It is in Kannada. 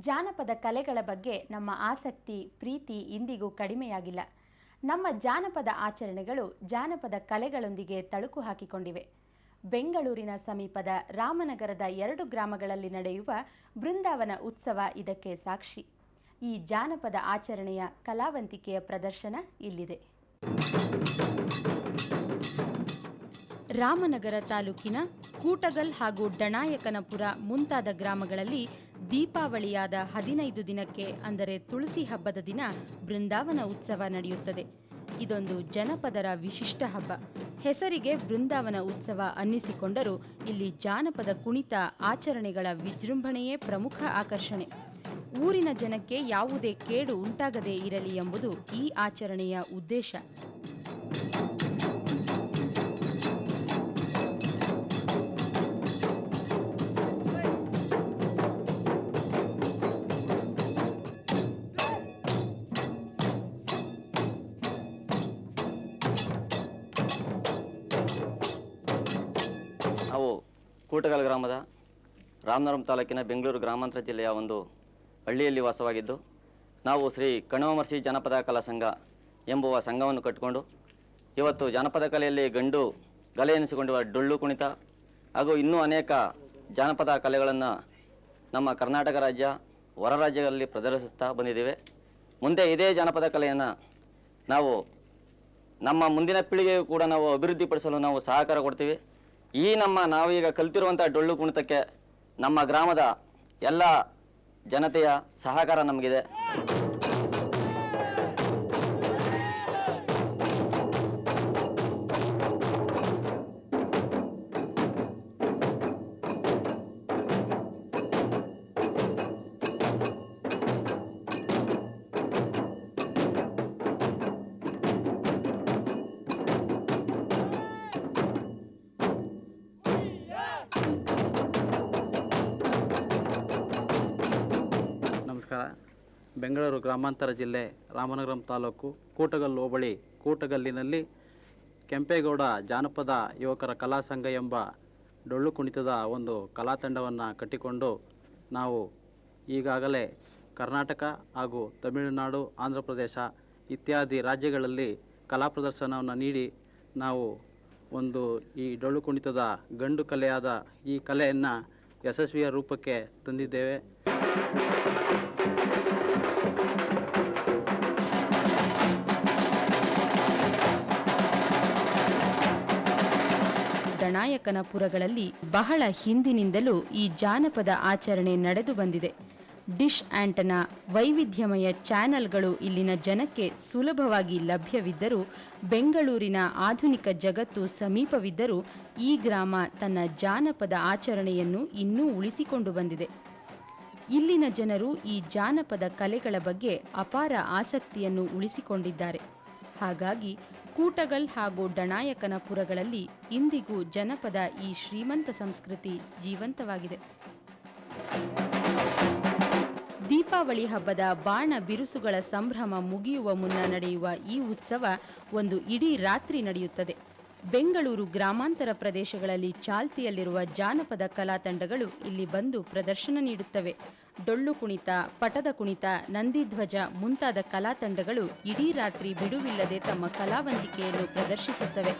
ಜಾನಪದ ಕಲೆಗಳ ಬಗ್ಗೆ ನಮ್ಮ ಆಸಕ್ತಿ, ಪ್ರೀತಿ ಇಂದಿಗೂ ಕಡಿಮೆಯಾಗಿಲ್ಲ. ನಮ್ಮ ಜಾನಪದ ಆಚರಣೆಗಳು ಜಾನಪದ ಕಲೆಗಳೊಂದಿಗೆ ತಳುಕು ಹಾಕಿಕೊಂಡಿವೆ. ಬೆಂಗಳೂರಿನ ಸಮೀಪದ ರಾಮನಗರದ ಎರಡು ಗ್ರಾಮಗಳಲ್ಲಿ ನಡೆಯುವ ಬೃಂದಾವನ ಉತ್ಸವ ಇದಕ್ಕೆ ಸಾಕ್ಷಿ. ಈ ಜಾನಪದ ಆಚರಣೆಯ ಕಲಾವಂತಿಕೆಯ ಪ್ರದರ್ಶನ ಇಲ್ಲಿದೆ. ರಾಮನಗರ ತಾಲೂಕಿನ ಕೂಟಗಲ್ ಹಾಗೂ ಡಣಾಯಕನಪುರ ಮುಂತಾದ ಗ್ರಾಮಗಳಲ್ಲಿ ದೀಪಾವಳಿಯಾದ ಹದಿನೈದು ದಿನಕ್ಕೆ, ಅಂದರೆ ತುಳಸಿ ಹಬ್ಬದ ದಿನ, ಬೃಂದಾವನ ಉತ್ಸವ ನಡೆಯುತ್ತದೆ. ಇದೊಂದು ಜನಪದರ ವಿಶಿಷ್ಟ ಹಬ್ಬ. ಹೆಸರಿಗೆ ಬೃಂದಾವನ ಉತ್ಸವ ಅನ್ನಿಸಿಕೊಂಡರೂ, ಇಲ್ಲಿ ಜಾನಪದ ಕುಣಿತ ಆಚರಣೆಗಳ ವಿಜೃಂಭಣೆಯೇ ಪ್ರಮುಖ ಆಕರ್ಷಣೆ. ಊರಿನ ಜನಕ್ಕೆ ಯಾವುದೇ ಕೇಡು ಉಂಟಾಗದೇ ಇರಲಿ ಎಂಬುದು ಈ ಆಚರಣೆಯ ಉದ್ದೇಶ. ಕೂಟಗಲ್ ಗ್ರಾಮದ ರಾಮನಗರಂ ತಾಲೂಕಿನ ಬೆಂಗಳೂರು ಗ್ರಾಮಾಂತರ ಜಿಲ್ಲೆಯ ಒಂದು ಹಳ್ಳಿಯಲ್ಲಿ ವಾಸವಾಗಿದ್ದು, ನಾವು ಶ್ರೀ ಕಣವಮರ್ಸಿ ಜನಪದ ಕಲಾ ಸಂಘ ಎಂಬುವ ಸಂಘವನ್ನು ಕಟ್ಟಿಕೊಂಡು ಇವತ್ತು ಜಾನಪದ ಕಲೆಯಲ್ಲಿ ಗಂಡು ಗಲೆ ಎನಿಸಿಕೊಂಡಿರುವ ಡೊಳ್ಳು ಕುಣಿತ ಹಾಗೂ ಇನ್ನೂ ಅನೇಕ ಜಾನಪದ ಕಲೆಗಳನ್ನು ನಮ್ಮ ಕರ್ನಾಟಕ ರಾಜ್ಯ, ಹೊರ ರಾಜ್ಯಗಳಲ್ಲಿ ಪ್ರದರ್ಶಿಸ್ತಾ ಬಂದಿದ್ದೇವೆ. ಮುಂದೆ ಇದೇ ಜಾನಪದ ಕಲೆಯನ್ನು ನಾವು ನಮ್ಮ ಮುಂದಿನ ಪೀಳಿಗೆಗೂ ಕೂಡ ನಾವು ಅಭಿವೃದ್ಧಿಪಡಿಸಲು ನಾವು ಸಹಕಾರ ಕೊಡ್ತೀವಿ. ಈ ನಮ್ಮ ನಾವೀಗ ಕಲ್ತಿರುವಂಥ ಡೊಳ್ಳು ಕುಣಿತಕ್ಕೆ ನಮ್ಮ ಗ್ರಾಮದ ಎಲ್ಲ ಜನತೆಯ ಸಹಕಾರ ನಮಗಿದೆ. ನಮಸ್ಕಾರ. ಬೆಂಗಳೂರು ಗ್ರಾಮಾಂತರ ಜಿಲ್ಲೆ ರಾಮನಗರಂ ತಾಲೂಕು ಕೂಟಗಲ್ಲು ಹೋಬಳಿ ಕೂಟಗಲ್ಲಿನಲ್ಲಿ ಕೆಂಪೇಗೌಡ ಜಾನಪದ ಯುವಕರ ಕಲಾ ಸಂಘ ಎಂಬ ಡೊಳ್ಳು ಕುಣಿತದ ಒಂದು ಕಲಾ ತಂಡವನ್ನು ಕಟ್ಟಿಕೊಂಡು ನಾವು ಈಗಾಗಲೇ ಕರ್ನಾಟಕ ಹಾಗೂ ತಮಿಳುನಾಡು, ಆಂಧ್ರ ಪ್ರದೇಶ ಇತ್ಯಾದಿ ರಾಜ್ಯಗಳಲ್ಲಿ ಕಲಾ ಪ್ರದರ್ಶನವನ್ನು ನೀಡಿ ನಾವು ಒಂದು ಈ ಡೊಳ್ಳು ಕುಣಿತದ ಗಂಡು ಕಲೆಯಾದ ಈ ಕಲೆಯನ್ನು ಯಶಸ್ವಿಯ ರೂಪಕ್ಕೆ ತಂದಿದ್ದೇವೆ. ಡಣಾಯಕನಪುರಗಳಲ್ಲಿ ಬಹಳ ಹಿಂದಿನಿಂದಲೂ ಈ ಜಾನಪದ ಆಚರಣೆ ನಡೆದು ಬಂದಿದೆ. ಡಿಶ್ ಆ್ಯಂಟನ ವೈವಿಧ್ಯಮಯ ಚಾನೆಲ್ಗಳು ಇಲ್ಲಿನ ಜನಕ್ಕೆ ಸುಲಭವಾಗಿ ಲಭ್ಯವಿದ್ದರೂ ಬೆಂಗಳೂರಿನ ಆಧುನಿಕ ಜಗತ್ತು ಸಮೀಪವಿದ್ದರೂ ಈ ಗ್ರಾಮ ತನ್ನ ಜಾನಪದ ಆಚರಣೆಯನ್ನು ಇನ್ನೂ ಉಳಿಸಿಕೊಂಡು ಬಂದಿದೆ. ಇಲ್ಲಿನ ಜನರು ಈ ಜಾನಪದ ಕಲೆಗಳ ಬಗ್ಗೆ ಅಪಾರ ಆಸಕ್ತಿಯನ್ನು ಉಳಿಸಿಕೊಂಡಿದ್ದಾರೆ. ಹಾಗಾಗಿ ಕೂಟಗಲ್ ಹಾಗೂ ಡಣಾಯಕನಪುರಗಳಲ್ಲಿ ಇಂದಿಗೂ ಜನಪದ ಈ ಶ್ರೀಮಂತ ಸಂಸ್ಕೃತಿ ಜೀವಂತವಾಗಿದೆ. ದೀಪಾವಳಿ ಹಬ್ಬದ ಬಾಣ ಬಿರುಸುಗಳ ಸಂಭ್ರಮ ಮುಗಿಯುವ ಮುನ್ನ ನಡೆಯುವ ಈ ಉತ್ಸವ ಒಂದು ಇಡೀ ರಾತ್ರಿ ನಡೆಯುತ್ತದೆ. ಬೆಂಗಳೂರು ಗ್ರಾಮಾಂತರ ಪ್ರದೇಶಗಳಲ್ಲಿ ಚಾಲ್ತಿಯಲ್ಲಿರುವ ಜಾನಪದ ಕಲಾ ತಂಡಗಳು ಇಲ್ಲಿ ಬಂದು ಪ್ರದರ್ಶನ ನೀಡುತ್ತವೆ. ಡೊಳ್ಳು ಕುಣಿತ, ಪಟದ ಕುಣಿತ ನಂದಿಧ್ವಜ ಮುಂತಾದ ಕಲಾ ತಂಡಗಳು ಇಡೀ ರಾತ್ರಿ ಬಿಡುವಿಲ್ಲದೆ ತಮ್ಮ ಕಲಾವಂತಿಕೆಯನ್ನು ಪ್ರದರ್ಶಿಸುತ್ತವೆ.